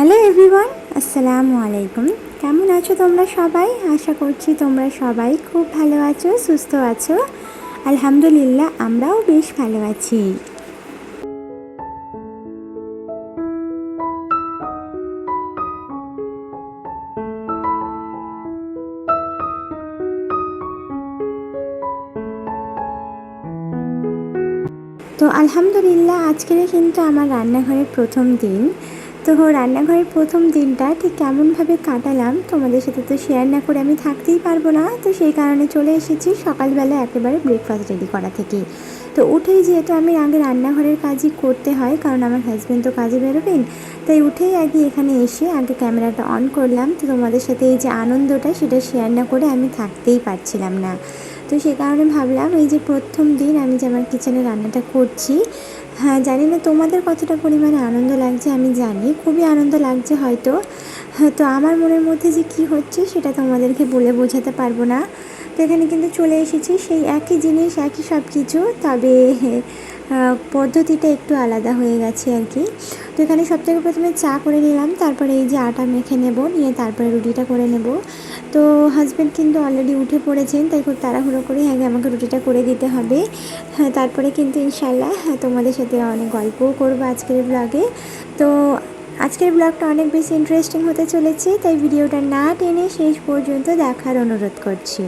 Hello everyone আসসালামু আলাইকুম কেমন আছো তোমরা সবাই? আশা করছি তোমরা সবাই খুব ভালো আছো, সুস্থ আছো। আলহামদুলিল্লাহ, আমরাও বেশ ভালো আছি। তো আলহামদুলিল্লাহ, আজকের কিন্তু আমার রান্নাঘরের প্রথম দিন। তো রান্নাঘরের প্রথম দিনটা ঠিক কেমনভাবে কাটালাম, তোমাদের সাথে তো শেয়ার না করে আমি থাকতেই পারব না। তো সেই কারণে চলে এসেছি সকালবেলা একেবারে ব্রেকফাস্ট রেডি করা থেকে। তো উঠেই যেহেতু আমি আগে রান্নাঘরের কাজই করতে হয়, কারণ আমার হাজব্যান্ড তো কাজে বেরোবেন, তাই উঠেই আগে এখানে এসে আগে ক্যামেরাটা অন করলাম। তো তোমাদের সাথে এই যে আনন্দটা, সেটা শেয়ার না করে আমি থাকতেই পারছিলাম না। তো সে কারণে ভাবলাম এই যে প্রথম দিন আমি যে আমার কিচেনে রান্নাটা করছি হ্যাঁ জানি না তোমাদের কতটা পরিমাণে আনন্দ লাগছে আমি জানি খুবই আনন্দ লাগছে হয়তো। হ্যাঁ, তো আমার মনের মধ্যে যে কি হচ্ছে সেটা তোমাদেরকে বলে বোঝাতে পারব না। তো এখানে কিন্তু চলে এসেছি সেই একই জিনিস একই সব কিছু তবে পদ্ধতিটা একটু আলাদা হয়ে গেছে আর কি। তো এখানে সব থেকে প্রথমে চা করে নিলাম তারপরে এই যে আটা মেখে নেব নিয়ে তারপরে রুটিটা করে নেব। তো হাজব্যান্ড কিন্তু অলরেডি উঠে পড়েছেন তাই খুব তাড়াহুড়ো করে আগে আমাকে রুটিটা করে দিতে হবে। হ্যাঁ তারপরে কিন্তু ইনশাল্লাহ হ্যাঁ, তোমাদের সাথে অনেক গল্পও করব আজকের ব্লগে তো আজকের ব্লগটা অনেক বেশি ইন্টারেস্টিং হতে চলেছে তাই ভিডিওটা না টেনে শেষ পর্যন্ত দেখার অনুরোধ করছি।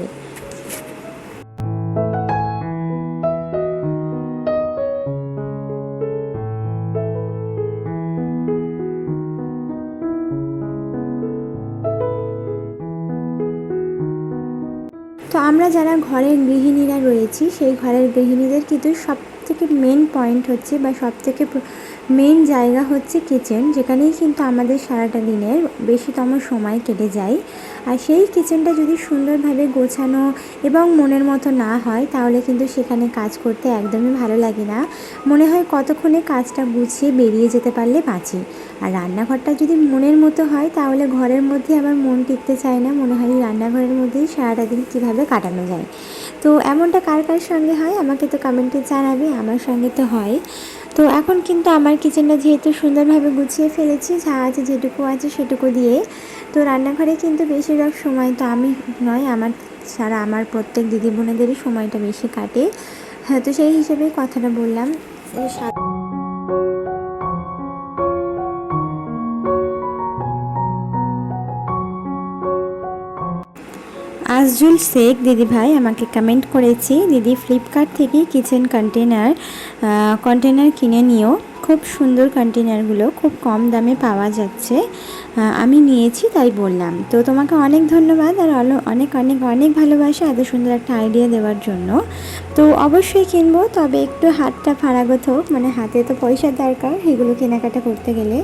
যারা ঘরের গৃহিণীরা রয়েছি, সেই ঘরের গৃহিণীদের কিন্তু সব থেকে মেন পয়েন্ট হচ্ছে বা সব থেকে মেন জায়গা হচ্ছে কিচেন যেখানেই কিন্তু আমাদের সারাটা দিনের বেশিতম সময় কেটে যায়। আর সেই কিচেনটা যদি সুন্দরভাবে গোছানো এবং মনের মতো না হয়, তাহলে কিন্তু সেখানে কাজ করতে একদমই ভালো লাগে না। মনে হয় কতক্ষণে কাজটা গুছিয়ে বেরিয়ে যেতে পারলে বাঁচি। আর রান্নাঘরটা যদি মনের মতো হয়, তাহলে ঘরের মধ্যে আবার মন টিকতে চায় না। মনে হয় রান্নাঘরের মধ্যেই সারাটা দিন কীভাবে কাটানো যায়। তো এমনটা কার কার সঙ্গে হয়, আমাকে তো কমেন্টে জানাবে, আমার সঙ্গে তো হয়। তো এখন কিন্তু আমার কিচেনটা যেহেতু সুন্দরভাবে গুছিয়ে ফেলেছি, যা আছে যেটুকু আছে সেটুকু দিয়ে তো রান্নাঘরে কিন্তু বেশিরভাগ সময় তো আমি নয়, আমার সারা আমার প্রত্যেক দিদি বোনেদেরই সময়টা বেশি কাটে। হ্যাঁ তো সেই হিসেবেই কথাটা বললাম। আজজুল শেখ, দিদি ভাই আমাকে কমেন্ট করেছে, দিদি ফ্লিপকার্ট থেকে কিচেন কন্টেনার কন্টেনার কিনে নিও। খুব সুন্দর কন্টেনারগুলো খুব কম দামে পাওয়া যাচ্ছে। আমি নিয়েছি, তাই বললাম। তো তোমাকে অনেক ধন্যবাদ আর অনেক অনেক অনেক ভালোবাসা এত সুন্দর একটা আইডিয়া দেওয়ার জন্য। তো অবশ্যই কিনবো, তবে একটু হাতটা ফারাগত হোক মানে হাতে তো পয়সার দরকার সেগুলো কেনাকাটা করতে গেলে।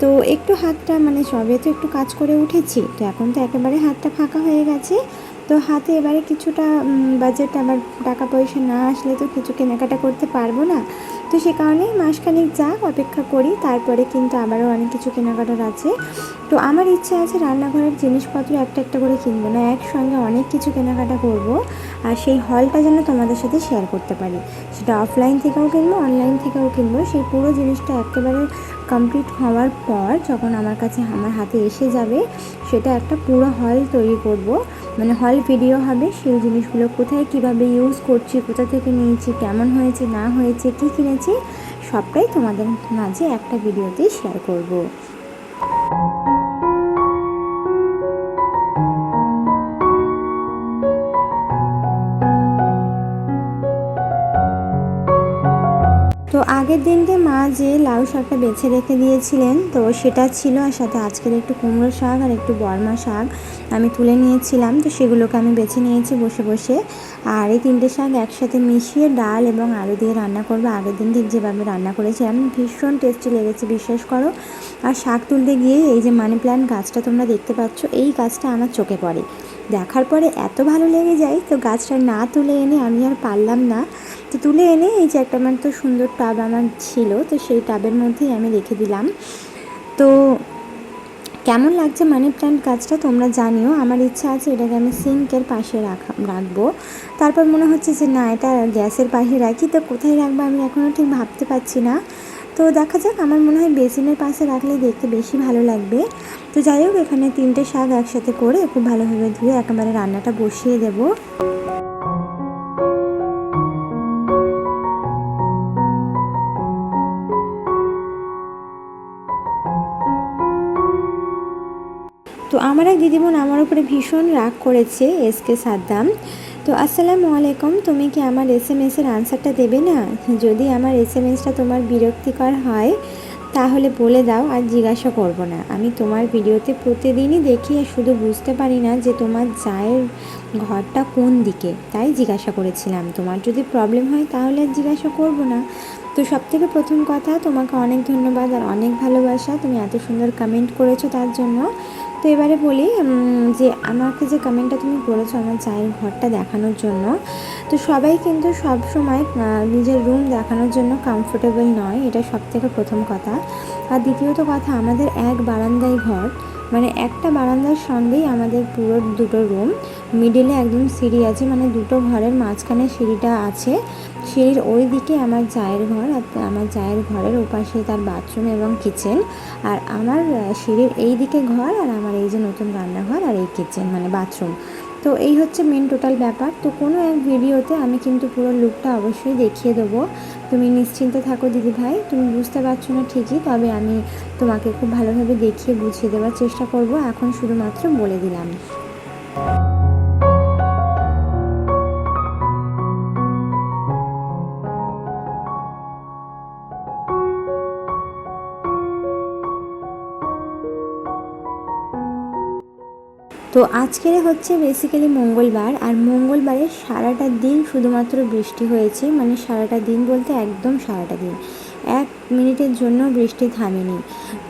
তো একটু হাতটা মানে সবে তো একটু কাজ করে উঠেছি, তো এখন তো একেবারে হাতটা ফাঁকা হয়ে গেছে। তো হাতে এবারে কিছুটা বাজেট আবার টাকা পয়সা না আসলে তো কিছু কেনাকাটা করতে পারব না। তো সে কারণে মাসখানেক যাক, অপেক্ষা করি। তারপরে কিন্তু আবারও অনেক কিছু কেনাকাটার আছে। তো আমার ইচ্ছা আছে রান্নাঘরের জিনিসপত্র একটা একটা করে কিনবো। না, একসঙ্গে অনেক কিছু কেনাকাটা করব আর সেই হলটা যেন তোমাদের সাথে শেয়ার করতে পারি। সেটা অফলাইন থেকেও কিনবো অনলাইন থেকেও কিনবো। সেই পুরো জিনিসটা একেবারে কমপ্লিট হওয়ার পর যখন আমার কাছে, আমার হাতে এসে যাবে, সেটা একটা পুরো হল তৈরি করব। মানে হল ভিডিও হবে সেই জিনিসগুলো কোথায় কীভাবে ইউজ করছি, কোথা থেকে নিয়েছি, কেমন হয়েছে, না হয়েছে, কি কিনেছি, সবটাই তোমাদের মাঝে একটা ভিডিওতেই শেয়ার করব। আগের দিনকে মা যে লাউ শাকটা বেছে রেখে দিয়েছিলেন, তো সেটা ছিল আর সাথে আজকের একটু কুমড়ো শাক আর একটু বর্মা শাক আমি তুলে নিয়েছিলাম। তো সেগুলোকে আমি বেছে নিয়েছি বসে বসে। আর এই তিনটে শাক একসাথে মিশিয়ে ডাল এবং আলু দিয়ে রান্না করব। আগের দিন ঠিক যেভাবে রান্না করেছিলাম, ভীষণ টেস্টি লেগেছে বিশ্বাস করো। আর শাক তুলতে গিয়ে এই যে মানি প্ল্যান্ট গাছটা তোমরা দেখতে পাচ্ছ, এই গাছটা আমার চোখে পড়ে। দেখার পরে এত ভালো লেগে যায়, তো গাছটা না তুলে এনে আমি আর পারলাম না। তো তুলে এনে এই যে একটা আমার তো সুন্দর টাব আমার ছিল, তো সেই টাবের মধ্যেই আমি রেখে দিলাম। তো কেমন লাগছে মানি প্ল্যান্ট গাছটা তোমরা জানিও। আমার ইচ্ছা আছে এটাকে আমি সিঙ্কের পাশে রাখা, রাখব। তারপর মনে হচ্ছে যে না, এটা গ্যাসের পাশে রাখি, তো কোথায় রাখব আমি এখনও ঠিক ভাবতে পারছি না। তো দেখা যাক, আমার মনে হয় বেসিনের পাশে রাখলে দেখতে বেশি ভালো লাগবে। তো যাই হোক, এখানে তিনটে শাক একসাথে করে খুব ভালোভাবে ধুয়ে একেবারে রান্নাটা বসিয়ে দেবো। তো আমার এক দিদিবোন আমার উপরে ভীষণ রাগ করেছে এসকে সাদ্দাম। তো আসসালামু আলাইকুম, তুমি কি আমার এস এম এসের আনসারটা দেবে না? যদি আমার এস এম এসটা তোমার বিরক্তিকর হয়, তাহলে বলে দাও আর জিজ্ঞাসা করব না। আমি তোমার ভিডিওতে প্রতিদিনই দেখি আর শুধু বুঝতে পারি না যে তোমার জায়ের ঘরটা কোন দিকে। তাই জিজ্ঞাসা করেছিলাম, তোমার যদি প্রবলেম হয় তাহলে আর জিজ্ঞাসা করব না। তো সব থেকে প্রথম কথা, তোমাকে অনেক ধন্যবাদ আর অনেক ভালোবাসা। তুমি এত সুন্দর কমেন্ট করেছ তার জন্য। তো এবারে বলি যে আমাকে যে কমেন্টটা তুমি করেছ আমার চায়ের ঘরটা দেখানোর জন্য, তো সবাই কিন্তু সব সময় নিজের রুম দেখানোর জন্য কমফোর্টেবল নয়, এটা সব থেকে প্রথম কথা। আর দ্বিতীয়ত কথা, আমাদের এক বারান্দায় ঘর মানে একটা বারান্দার সঙ্গেই আমাদের পুরো দুটো রুম মিডিলে একদম সিঁড়ি আছে মানে দুটো ঘরের মাঝখানে সিঁড়িটা আছে। সিঁড়ির ওই দিকে আমার জায়ের ঘর, আর আমার জায়ের ঘরের ওপাশে তার বাথরুম এবং কিচেন আর আমার সিঁড়ির এই দিকে ঘর আর আমার এই যে নতুন রান্নাঘর আর এই কিচেন মানে বাথরুম তো এই হচ্ছে মেন টোটাল ব্যাপার। তো কোনো এক ভিডিওতে আমি কিন্তু পুরো লুকটা অবশ্যই দেখিয়ে দেবো। তুমি নিশ্চিন্তে থাকো দিদি ভাই। তুমি বুঝতে পারছ না ঠিকই, তবে আমি তোমাকে খুব ভালোভাবে দেখিয়ে বুঝিয়ে দেওয়ার চেষ্টা করব। এখন শুধুমাত্র বলে দিলাম। তো আজকের হচ্ছে বেসিক্যালি মঙ্গলবার আর মঙ্গলবারে সারাটা দিন শুধুমাত্র বৃষ্টি হয়েছে মানে সারাটা দিন বলতে একদম সারাটা দিন। এক মিনিটের জন্য বৃষ্টি থামেনি।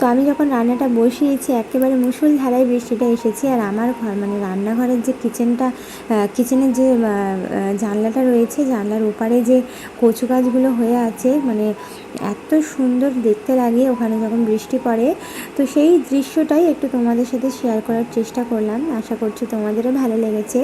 তো আমি যখন রান্নাটা বসিয়েছি, একেবারে মুসুলধারায় বৃষ্টিটা এসেছে আর আমার ঘর মানে রান্নাঘরের যে কিচেনটা কিচেনের যে জানলাটা রয়েছে, জানলার ওপারে যে কচু গাছগুলো হয়ে আছে মানে এত সুন্দর দেখতে লাগে ওখানে যখন বৃষ্টি পড়ে। তো সেই দৃশ্যটাই একটু তোমাদের সাথে শেয়ার করার চেষ্টা করলাম। আশা করছি তোমাদেরও ভালো লেগেছে।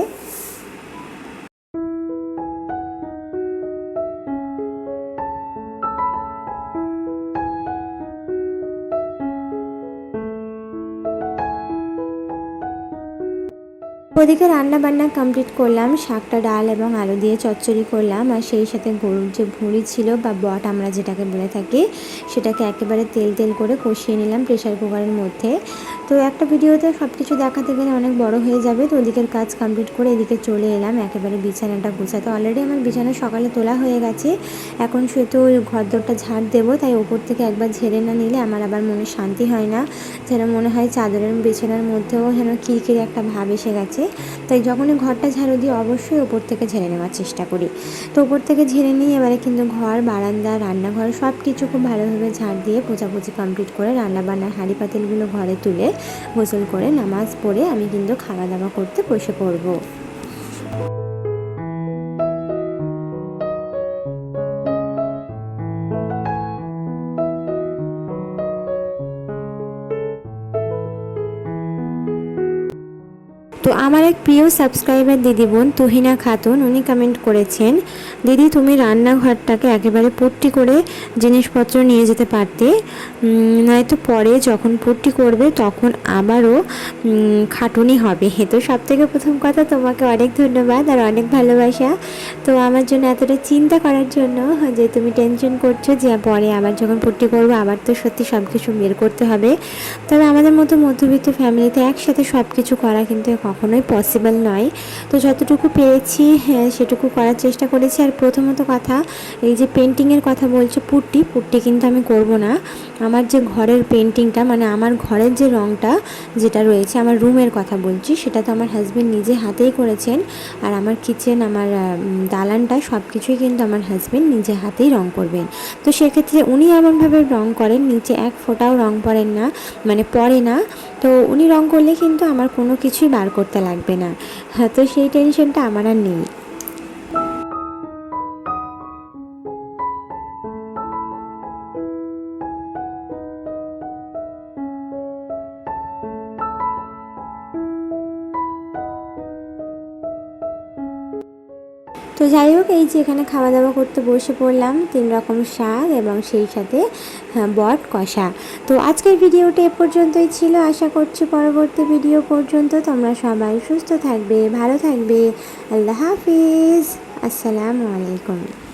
ওদিকে রান্না বান্না কমপ্লিট করলাম, শাকটা ডাল এবং আলু দিয়ে চচ্চড়ি করলাম, আর সেই সাথে গরুর যে ভুঁড়ি ছিল বা বট আমরা যেটাকে বলে থাকি, সেটাকে একেবারে তেল তেল করে কষিয়ে নিলাম প্রেশার কুকারের মধ্যে। তো একটা ভিডিওতে সব কিছু দেখাতে গেলে অনেক বড় হয়ে যাবে, তো ওদিকের কাজ কমপ্লিট করে এদিকে চলে এলাম, একেবারে বিছানাটা গুছাতে। অলরেডি আমার বিছানা সকালে তোলা হয়ে গেছে, এখন সে তো ঘর ঘরদোরটা ঝাড় দেবো, তাই ওপর থেকে একবার ঝেড়ে না নিলে আমার আবার মনে শান্তি হয় না, যেন মনে হয় চাদরের বিছানার মধ্যেও যেন কিরকিরে একটা ভাব এসে গেছে। তাই যখনই ঘরটা ঝাড়ু দিই, অবশ্যই ওপর থেকে ঝেড়ে নেওয়ার চেষ্টা করি। তো ওপর থেকে ঝেড়ে নিই এবারে কিন্তু ঘর, বারান্দা, রান্নাঘর সব কিছু খুব ভালোভাবে ঝাড় দিয়ে পোচাপুচি কমপ্লিট করে রান্না বান্নার হাঁড়ি পাতিলগুলো ঘরে তুলে গোসল করে নামাজ পড়ে আমি কিন্তু খাওয়া দাওয়া করতে বসে পড়ব। তো আমার এক প্রিয় সাবস্ক্রাইবার দিদি বোন তুহিনা খাতুন, উনি কমেন্ট করেছেন, দিদি, তুমি রান্নাঘরটাকে একেবারে পট্টি করে জিনিসপত্র নিয়ে যেতে পারতে। নয়তো পরে যখন পট্টি করবে তখন আবারও খাটুনি হবে। তো সব থেকে প্রথম কথা, তোমাকে অনেক ধন্যবাদ আর অনেক ভালোবাসা। তো আমার জন্য এতটা চিন্তা করার জন্য যে তুমি টেনশন করছ যে পরে আবার যখন পট্টি করব আবার তো সত্যি সব কিছু বের করতে হবে। তবে আমাদের মতো মধ্যবিত্ত ফ্যামিলিতে একসাথে সব কিছু করা কিন্তু কখনোই পসিবল নয়। তো যতটুকু পেরেছি হ্যাঁ সেটুকু করার চেষ্টা করেছি। আর প্রথমত কথা, এই যে পেন্টিংয়ের কথা বলছে, পুট্টি পুট্টি কিন্তু আমি করব না। আমার যে ঘরের পেন্টিংটা মানে আমার ঘরের যে রঙটা যেটা রয়েছে, আমার রুমের কথা বলছি, সেটা তো আমার হাজব্যান্ড নিজে হাতেই করেছেন। আর আমার কিচেন আমার দালানটা সব কিছুই কিন্তু আমার হাজব্যান্ড নিজে হাতেই রং করবেন। তো সেক্ষেত্রে উনি এমনভাবে রং করেন, নিচে এক ফোঁটাও রং পড়েন না মানে পড়ে না। তো উনি রং করলে কিন্তু আমার কোনো কিছুই বার করতে লাগবে না। হ্যাঁ তো সেই টেনশনটা আমার আর নেই। তো যাই হোক এই যে এখানে খাওয়া দাওয়া করতে বসে পড়লাম তিন রকম শাক এবং সেই সাথে হ্যাঁ, বট কষা। তো আজকের ভিডিওটা এ পর্যন্তই ছিল। আশা করছি পরবর্তী ভিডিও পর্যন্ত তোমরা সবাই সুস্থ থাকবে ভালো থাকবে। আল্লাহ হাফিজ। আসসালামু আলাইকুম।